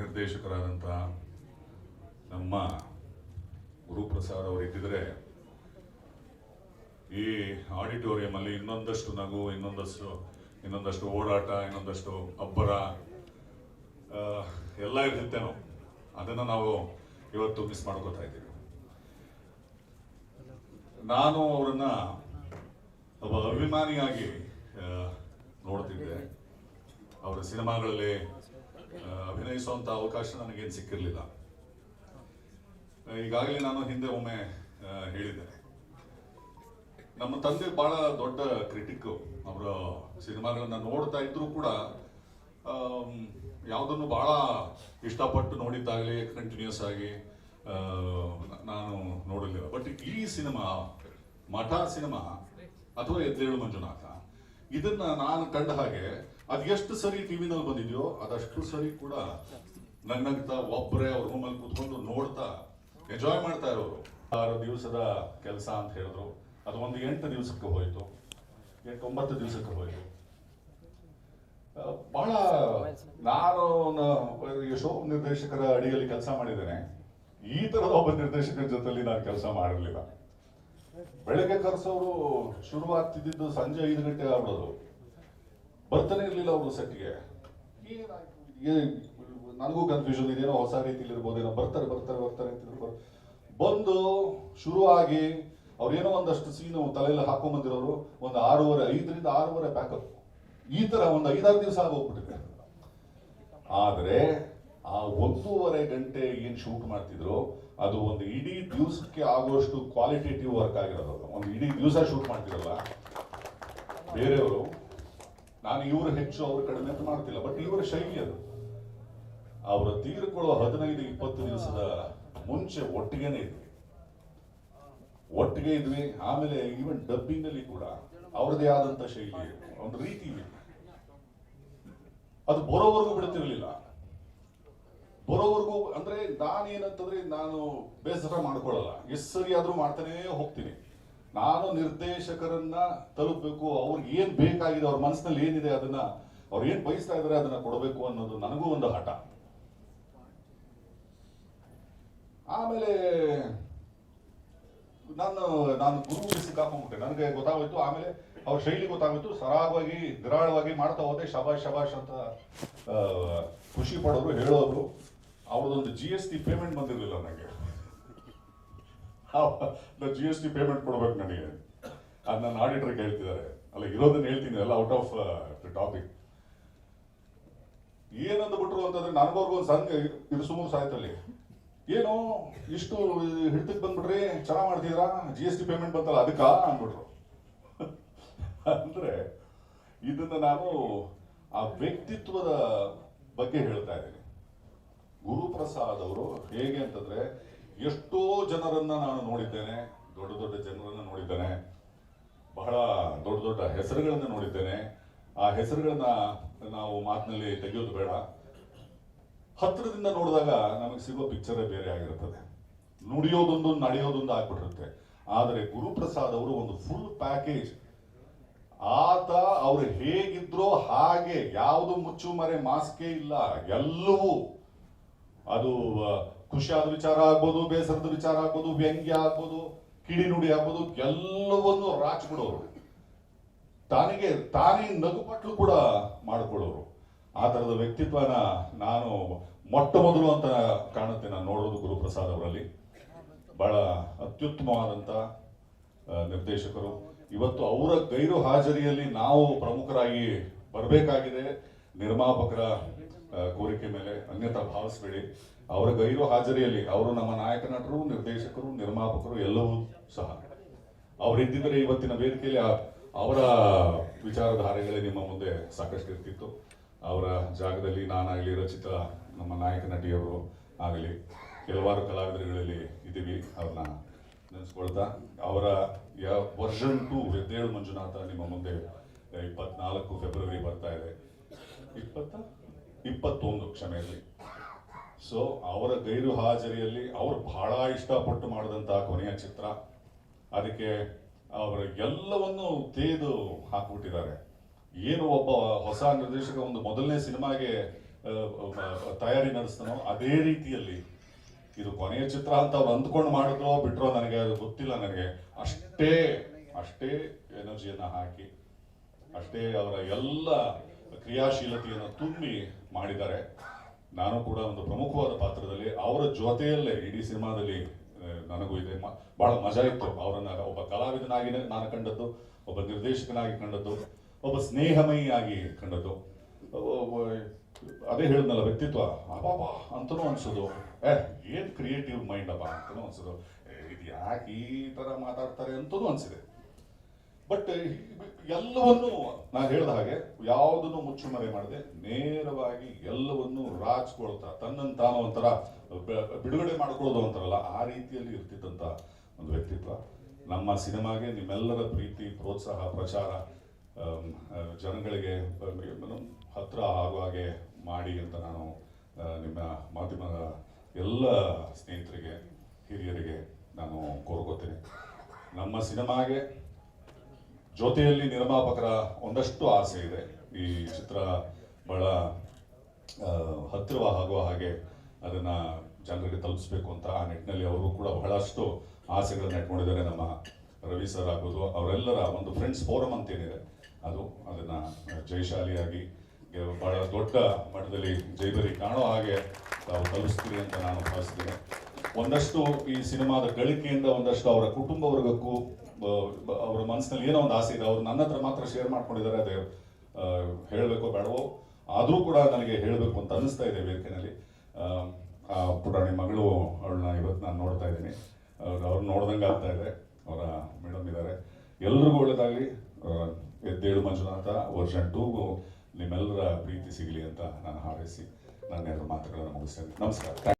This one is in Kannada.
ನಿರ್ದೇಶಕರಾದಂಥ ನಮ್ಮ ಗುರುಪ್ರಸಾದ್ ಅವರು ಇದ್ದಿದ್ರೆ ಈ ಆಡಿಟೋರಿಯಂ ಅಲ್ಲಿ ಇನ್ನೊಂದಷ್ಟು ನಗು, ಇನ್ನೊಂದಷ್ಟು ಇನ್ನೊಂದಷ್ಟು ಓಡಾಟ, ಇನ್ನೊಂದಷ್ಟು ಅಬ್ಬರ ಎಲ್ಲ ಇರ್ತಿತ್ತೇನೋ ಅದನ್ನು ನಾವು ಇವತ್ತು ಮಿಸ್ ಮಾಡ್ಕೋತಾ ಇದ್ದೀವಿ. ನಾನು ಅವರನ್ನ ಒಬ್ಬ ಅಭಿಮಾನಿಯಾಗಿ ನೋಡ್ತಿದ್ದೆ. ಅವರ ಸಿನಿಮಾಗಳಲ್ಲಿ ಆ, ಅಭಿನಯಿಸುವಂತ ಅವಕಾಶ ನನಗೇನು ಸಿಕ್ಕಿರಲಿಲ್ಲ. ಈಗಾಗಲೇ ನಾನು ಹಿಂದೆ ಒಮ್ಮೆ ಹೇಳಿದ್ದೇನೆ. ನಮ್ಮ ತಂದೆ ಬಹಳ ದೊಡ್ಡ ಕ್ರಿಟಿಕ್ ಅವರ ಸಿನಿಮಾಗಳನ್ನ ನೋಡ್ತಾ ಇದ್ರು ಕೂಡ ಯಾವುದನ್ನು ಬಹಳ ಇಷ್ಟಪಟ್ಟು ನೋಡಿದ್ದಾಗಲಿ ಕಂಟಿನ್ಯೂಸ್ ಆಗಿ ನಾನು ನೋಡಲಿಲ್ಲ. ಬಟ್ ಈ ಸಿನಿಮಾ ಮಠ ಸಿನಿಮಾ ಅಥವಾ ಎದ್ದೇಳು ಮಂಜುನಾಥ ಇದನ್ನ ನಾನು ಕಂಡ ಹಾಗೆ ಅದು ಎಷ್ಟು ಸರಿ ಟಿವಿನಲ್ಲಿ ಬಂದಿದೆಯೋ ಅದಷ್ಟು ಸರಿ ಕೂಡ ನನ್ನಂತ ಒಬ್ಬರೇ ಅವ್ರ ರೂಮಲ್ಲಿ ಕೂತ್ಕೊಂಡು ನೋಡ್ತಾ ಎಂಜಾಯ್ ಮಾಡ್ತಾ ಇರೋರು. ಆರು ದಿವಸದ ಕೆಲಸ ಅಂತ ಹೇಳಿದ್ರು. ಅದು ಒಂದು ಎಂಟು ದಿವಸಕ್ಕೆ ಹೋಯಿತು. ಎಂಟು ಒಂಬತ್ತು ದಿವಸಕ್ಕೆ ಹೋಯಿತು. ಬಹಳ ನಾನು ಎಷ್ಟೋ ನಿರ್ದೇಶಕರ ಅಡಿಯಲ್ಲಿ ಕೆಲಸ ಮಾಡಿದ್ದೇನೆ. ಈ ತರದ ಒಬ್ಬ ನಿರ್ದೇಶಕರ ಜೊತೆಲಿ ನಾನು ಕೆಲಸ ಮಾಡಿರಲಿಲ್ಲ. ಬೆಳಗ್ಗೆ ಕರೆಸೋರು ಶುರುವಾಗ್ತಿದ್ದು ಸಂಜೆ ಐದು ಗಂಟೆ ಆಗ್ಬಿಡೋದು. ಬರ್ತಾನೆ ಇರಲಿಲ್ಲ ಅವರು ಸೆಟ್ಗೆ ನನಗೂ ಕನ್ಫ್ಯೂಷನ್ ಇದೇನೋ ಹೊಸ ರೀತಿಲಿ ಇರ್ಬೋದೇನೋ ಬರ್ತಾರೆ ಬರ್ತಾರೆ ಬರ್ತಾರೆ ಅಂತ ಬಂದು ಶುರುವಾಗಿ ಅವ್ರೇನೋ ಒಂದಷ್ಟು ಸೀನು ತಲೆಯಲ್ಲಿ ಹಾಕೊಂಬಂದಿರೋರು ಒಂದು ಆರೂವರೆ, ಐದರಿಂದ ಆರೂವರೆ ಬ್ಯಾಕಪ್ ಈ ತರ ಒಂದು ಐದಾರು ದಿವಸ ಆಗೋಗ್ಬಿಟ್ಟಿದೆ ಆದ್ರೆ, ಆ ಒಂದೂವರೆ ಗಂಟೆ ಏನ್ ಶೂಟ್ ಮಾಡ್ತಿದ್ರು, ಅದು ಒಂದು ಇಡೀ ದಿವಸಕ್ಕೆ ಆಗುವಷ್ಟು ಕ್ವಾಲಿಟೇಟಿವ್ ವರ್ಕ್ ಆಗಿರೋದು. ಒಂದು ಇಡೀ ದಿವಸ ಶೂಟ್ ಮಾಡ್ತಿರಲ್ಲ, ಬೇರೆಯವರು ನಾನು ಇವರು ಹೆಚ್ಚು, ಅವರು ಕಡಿಮೆ ಅಂತ ಮಾಡ್ತಿಲ್ಲ ಬಟ್ ಇವರ ಶೈಲಿ ಅದು. ಅವರ ತೀರ್ಕೊಳ್ಳೋ ಹದಿನೈದು, ಇಪ್ಪತ್ತು ದಿವಸದ ಮುಂಚೆ ಒಟ್ಟಿಗೆನೆ ಇದ್ವಿ. ಒಟ್ಟಿಗೆ ಇದ್ವಿ, ಆಮೇಲೆ ಈವನ್ ಡಬ್ಬಿಂಗ್ ಅಲ್ಲಿ ಕೂಡ ಅವ್ರದೇ ಆದಂತ ಶೈಲಿ ಒಂದು ರೀತಿ ಇದೆ. ಅದು ಬರೋವರೆಗೂ ಬಿಡ್ತಿರ್ಲಿಲ್ಲ. ಬರೋವರೆಗೂ ಅಂದ್ರೆ ನಾನೇನಂತಂದ್ರೆ ನಾನು ಬೇಸರ ಮಾಡ್ಕೊಳ್ಳಲ್ಲ. ಎಷ್ಟು ಸರಿ ಆದ್ರೂ ಮಾಡ್ತಾನೇ ಹೋಗ್ತೀನಿ. ನಾನು ನಿರ್ದೇಶಕರನ್ನ ತಲುಪಬೇಕು ಅವ್ರಿಗೆ ಏನ್ ಬೇಕಾಗಿದೆ, ಅವ್ರ ಮನಸ್ಸಿನಲ್ಲಿ ಏನಿದೆ ಅದನ್ನ ಅವ್ರು ಏನ್ ಬಯಸ್ತಾ ಇದಾರೆ ಅದನ್ನ ಕೊಡಬೇಕು ಅನ್ನೋದು ನನಗೂ ಒಂದು ಹಠ. ಆಮೇಲೆ ನಾನು ನಾನು ಗುರುವಿಗೆ ಸಿಕ್ಕಾಕೊಂಡ್ಬಿಟ್ಟೆ ನನಗೆ ಗೊತ್ತಾಗೋಯ್ತು. ಆಮೇಲೆ ಅವ್ರ ಶೈಲಿ ಗೊತ್ತಾಗೋಯ್ತು. ಸರಾಗವಾಗಿ ನಿರಾಳವಾಗಿ ಮಾಡ್ತಾ ಹೋದೆ. ಶಬಾಷ್ ಶಬಾಷ್ ಅಂತ ಖುಷಿ ಪಡೋರು, ಹೇಳೋರು. ಅವ್ರದೊಂದು ಜಿ ಎಸ್ ಟಿ ಪೇಮೆಂಟ್ ಬಂದಿರಲಿಲ್ಲ ನನಗೆ ಜಿ ಎಸ್ ಟಿ ಪೇಮೆಂಟ್ ಕೊಡ್ಬೇಕು ನನಗೆ. ಅದು ನನ್ನ ಆಡಿಟರ್ಗೆ ಹೇಳ್ತಿದ್ದಾರೆ ಅಲ್ಲ, ಇರೋದನ್ನ ಹೇಳ್ತೀನಿ, ಎಲ್ಲ ಔಟ್ ಆಫ್ ಟಾಪಿಕ್ ಏನಂದು ಬಿಟ್ರು ಅಂತಂದ್ರೆ ನನಗೋರ್ಗು ಒಂದು ಸಂಘ ಇದು ಸುಮಾರು ಸಾಯ್ತಲ್ಲಿ ಏನು, ಇಷ್ಟು ಹಿಡಿತಕ್ಕೆ ಬಂದ್ಬಿಟ್ರಿ, ಚೆನ್ನಾಗ್ ಮಾಡ್ತಿದ್ರಾ? ಜಿ ಎಸ್ ಟಿ ಪೇಮೆಂಟ್ ಬಂತಲ್ಲ, ಅದಕ್ಕ? ಅಂದ್ಬಿಟ್ರು. ಅಂದ್ರೆ, ಇದನ್ನ ನಾನು ಆ ವ್ಯಕ್ತಿತ್ವದ ಬಗ್ಗೆ ಹೇಳ್ತಾ ಇದ್ದೀನಿ. ಗುರುಪ್ರಸಾದ್ ಅವರು ಹೇಗೆ ಅಂತಂದ್ರೆ ಎಷ್ಟೋ ಜನರನ್ನ ನಾನು ನೋಡಿದ್ದೇನೆ, ದೊಡ್ಡ ದೊಡ್ಡ ಜನರನ್ನ ನೋಡಿದ್ದೇನೆ, ಬಹಳ ದೊಡ್ಡ ದೊಡ್ಡ ಹೆಸರುಗಳನ್ನ ನೋಡಿದ್ದೇನೆ. ಆ ಹೆಸರುಗಳನ್ನ ನಾವು ಮಾತಿನಲ್ಲಿ ತೆಗೆಯೋದು ಬೇಡ. ಹತ್ತಿರದಿಂದ ನೋಡಿದಾಗ ನಮಗೆ ಸಿಗೋ ಪಿಕ್ಚರೇ ಬೇರೆ ಆಗಿರುತ್ತದೆ. ನುಡಿಯೋದೊಂದು, ನಡೆಯೋದೊಂದು ಆಗ್ಬಿಟ್ಟಿರುತ್ತೆ. ಆದರೆ ಗುರುಪ್ರಸಾದ್ ಅವರು ಒಂದು ಫುಲ್ ಪ್ಯಾಕೇಜ್ ಆತ ಅವ್ರು ಹೇಗಿದ್ರೋ ಹಾಗೆ, ಯಾವುದು ಮುಚ್ಚು ಮರೆ ಮಾಸ್ಕೇ ಇಲ್ಲ, ಎಲ್ಲವೂ ಅದು ಖುಷಿಯಾದ ವಿಚಾರ ಆಗ್ಬೋದು, ಬೇಸರದ ವಿಚಾರ ಆಗ್ಬೋದು, ವ್ಯಂಗ್ಯ ಆಗ್ಬೋದು ಕಿಡಿ ನುಡಿ ಆಗ್ಬೋದು, ಎಲ್ಲವನ್ನು ರಾಚ್ಬಿಡೋರು. ತಾನಿಗೆ, ತಾನೇ ನಗುಪಟ್ಲು ಕೂಡ ಮಾಡಿಕೊಳ್ಳೋರು. ಆ ತರದ ವ್ಯಕ್ತಿತ್ವನ ನಾನು ಮೊಟ್ಟ ಮೊದಲು ಅಂತ ಕಾಣುತ್ತೆ ನಾನು ನೋಡೋದು ಗುರುಪ್ರಸಾದ್ ಅವರಲ್ಲಿ. ಬಹಳ ಅತ್ಯುತ್ತಮವಾದಂಥ ನಿರ್ದೇಶಕರು. ಇವತ್ತು ಅವರ ಗೈರು ಹಾಜರಿಯಲ್ಲಿ ನಾವು ಪ್ರಮುಖರಾಗಿ ಬರಬೇಕಾಗಿದೆ. ನಿರ್ಮಾಪಕರ ಕೋರಿಕೆ ಮೇಲೆ ಅನ್ಯತಾ ಭಾವಿಸಬೇಡಿ. ಅವರ ಗೈರು ಹಾಜರಿಯಲ್ಲಿ ಅವರು ನಮ್ಮ ನಾಯಕ ನಟರು, ನಿರ್ದೇಶಕರು, ನಿರ್ಮಾಪಕರು ಎಲ್ಲವೂ ಸಹ. ಅವರಿದ್ದಿದ್ರೆ ಇವತ್ತಿನ ವೇದಿಕೆಯಲ್ಲಿ ಅವರ ವಿಚಾರಧಾರೆಗಳೇ ನಿಮ್ಮ ಮುಂದೆ ಸಾಕಷ್ಟು ಇರ್ತಿತ್ತು. ಅವರ ಜಾಗದಲ್ಲಿ ನಾನಾಗಲಿ ರಚಿತ ನಮ್ಮ ನಾಯಕ ನಟಿಯವರು ಆಗಲಿ, ಕೆಲವಾರು ಕಲಾವಿದರುಗಳಲ್ಲಿ ಇದ್ದೀವಿ. ಅವ್ರನ್ನ ನೆನೆಸ್ಕೊಳ್ತಾ, ಅವರ ವರ್ಷನ್ ಟು ಎದ್ದೇಳು ಮಂಜುನಾಥ ನಿಮ್ಮ ಮುಂದೆ ಇಪ್ಪತ್ನಾಲ್ಕು ಫೆಬ್ರವರಿ ಬರ್ತಾ ಇದೆ. ಇಪ್ಪತ್ತ? ಇಪ್ಪತ್ತೊಂದು ಕ್ಷಮೆ ಇರಲಿ ಸೊ ಅವರ ಗೈರು ಹಾಜರಿಯಲ್ಲಿ ಅವರು ಬಹಳ ಇಷ್ಟಪಟ್ಟು ಮಾಡಿದಂತಹ ಕೊನೆಯ ಚಿತ್ರ. ಅದಕ್ಕೆ ಅವರ ಎಲ್ಲವನ್ನು ತೇದು ಹಾಕಿಬಿಟ್ಟಿದ್ದಾರೆ. ಏನು ಒಬ್ಬ ಹೊಸ ನಿರ್ದೇಶಕ ಒಂದು ಮೊದಲನೇ ಸಿನಿಮಾಗೆ ತಯಾರಿ ನಡೆಸ್ತಾನೋ ಅದೇ ರೀತಿಯಲ್ಲಿ ಇದು ಕೊನೆಯ ಚಿತ್ರ ಅಂತ ಅಂದ್ಕೊಂಡು ಮಾಡಿದ್ರೋ ಬಿಟ್ರೋ ನನಗೆ ಅದು ಗೊತ್ತಿಲ್ಲ ನನಗೆ. ಅಷ್ಟೇ ಅಷ್ಟೇ ಎನರ್ಜಿಯನ್ನು ಹಾಕಿ, ಅಷ್ಟೇ ಅವರ ಎಲ್ಲ ಕ್ರಿಯಾಶೀಲತೆಯನ್ನು ತುಂಬಿ ಮಾಡಿದ್ದಾರೆ. ನಾನು ಕೂಡ ಒಂದು ಪ್ರಮುಖವಾದ ಪಾತ್ರದಲ್ಲಿ ಅವರ ಜೊತೆಯಲ್ಲೇ ಇಡೀ ಸಿನಿಮಾದಲ್ಲಿ ನನಗೂ ಇದೆ. ಬಹಳ ಮಜಾ ಇತ್ತು. ಅವರನ್ನ ಒಬ್ಬ ಕಲಾವಿದನಾಗಿ ನಾನು ಕಂಡದ್ದು, ಒಬ್ಬ ನಿರ್ದೇಶಕನಾಗಿ ಕಂಡದ್ದು, ಒಬ್ಬ ಸ್ನೇಹಮಯಿಯಾಗಿ ಕಂಡದ್ದು. ಅದೇ ಹೇಳಿದ್ನಲ್ಲ, ವ್ಯಕ್ತಿತ್ವ. ಅಬಾಬಾ ಅಂತನೂ ಅನ್ಸೋದು. ಏ, ಏನ್ ಕ್ರಿಯೇಟಿವ್ ಮೈಂಡ್ ಅಬ್ಬಾ, ಅಂತನೂ ಅನ್ಸೋದು. ಇದು ಯಾಕೆ ಈ ತರ ಮಾತಾಡ್ತಾರೆ ಅಂತನೂ ಅನ್ಸಿದೆ. ಬಟ್ ಎಲ್ಲವನ್ನೂ ನಾನು ಹೇಳಿದ ಹಾಗೆ ಯಾವುದನ್ನು ಮುಚ್ಚುಮರೆ ಮಾಡದೆ ನೇರವಾಗಿ ಎಲ್ಲವನ್ನೂ ರಾಜ್ಕೊಳ್ತಾ ತನ್ನನ್ನು ತಾನು ಒಂಥರ ಬಿಡುಗಡೆ ಮಾಡ್ಕೊಳ್ಳೋದು ಅಂತಾರಲ್ಲ, ಆ ರೀತಿಯಲ್ಲಿ ಇರ್ತಿದ್ದಂತ ಒಂದು ವ್ಯಕ್ತಿತ್ವ. ನಮ್ಮ ಸಿನಿಮಾಗೆ ನಿಮ್ಮೆಲ್ಲರ ಪ್ರೀತಿ, ಪ್ರೋತ್ಸಾಹ, ಪ್ರಚಾರ ಜನಗಳಿಗೆ ಹತ್ರ ಆಗುವ ಹಾಗೆ ಮಾಡಿ ಅಂತ ನಾನು ನಿಮ್ಮ ಮಾಧ್ಯಮದ ಎಲ್ಲ ಸ್ನೇಹಿತರಿಗೆ, ಹಿರಿಯರಿಗೆ ನಾನು ಕೋರ್ಕೋತೇನೆ. ನಮ್ಮ ಸಿನಿಮಾಗೆ ಜೊತೆಯಲ್ಲಿ ನಿರ್ಮಾಪಕರ ಒಂದಷ್ಟು ಆಸೆ ಇದೆ. ಈ ಚಿತ್ರ ಬಹಳ ಹತ್ತಿರವಾಗುವ ಹಾಗೆ ಅದನ್ನ ಜನರಿಗೆ ತಲುಪಿಸ್ಬೇಕು ಅಂತ ಆ ನಿಟ್ಟಿನಲ್ಲಿ ಅವರು ಕೂಡ ಬಹಳಷ್ಟು ಆಸೆಗಳನ್ನು ಇಟ್ಕೊಂಡಿದ್ದಾರೆ ನಮ್ಮ ರವಿ ಸರ್ ಆಗ್ಬೋದು. ಅವರೆಲ್ಲರ ಒಂದು ಫ್ರೆಂಡ್ಸ್ ಫೋರಮ್ ಅಂತ ಏನಿದೆ ಅದು ಅದನ್ನ ಜಯಶಾಲಿಯಾಗಿ ಬಹಳ ದೊಡ್ಡ ಮಟ್ಟದಲ್ಲಿ ಜೈಬರಿ ಕಾಣೋ ಹಾಗೆ ತಾವು ತಲುಪಿಸ್ತೀರಿ ಅಂತ ನಾನು ಭಾವಿಸ್ತೀನಿ. ಒಂದಷ್ಟು ಈ ಸಿನಿಮಾದ ಗಳಿಕೆಯಿಂದ ಒಂದಷ್ಟು ಅವರ ಕುಟುಂಬ ವರ್ಗಕ್ಕೂ ಅವರ ಮನಸ್ಸಿನಲ್ಲಿ ಏನೋ ಒಂದು ಆಸೆ ಇದೆ. ಅವರು ನನ್ನ ಹತ್ರ ಮಾತ್ರ ಶೇರ್ ಮಾಡ್ಕೊಂಡಿದ್ದಾರೆ. ಅದೇ ಹೇಳಬೇಕೋ ಬೇಡವೋ, ಆದರೂ ಕೂಡ ನನಗೆ ಹೇಳಬೇಕು ಅಂತ ಅನಿಸ್ತಾ ಇದೆ ವೇದಿಕೆನಲ್ಲಿ. ಪುಟಾಣಿ ಮಗಳು ಅವಳನ್ನ ಇವತ್ತು ನಾನು ನೋಡ್ತಾ ಇದ್ದೀನಿ. ಅವ್ರು ನೋಡ್ದಂಗೆ ಆಗ್ತಾ ಇದೆ. ಅವರ ಮೇಡಮ್ ಇದ್ದಾರೆ. ಎಲ್ರಿಗೂ ಒಳ್ಳೇದಾಗಲಿ. ಎದ್ದೇಳು ಮಂಜುನಾಥ, ವರ್ಷನ್ ಟೂಗೂ ನಿಮ್ಮೆಲ್ಲರ ಪ್ರೀತಿ ಸಿಗಲಿ ಅಂತ ನಾನು ಹಾರೈಸಿ ನನ್ನ ಮಾತುಗಳನ್ನು ಮುಗಿಸ್ತೇನೆ. ನಮಸ್ಕಾರ.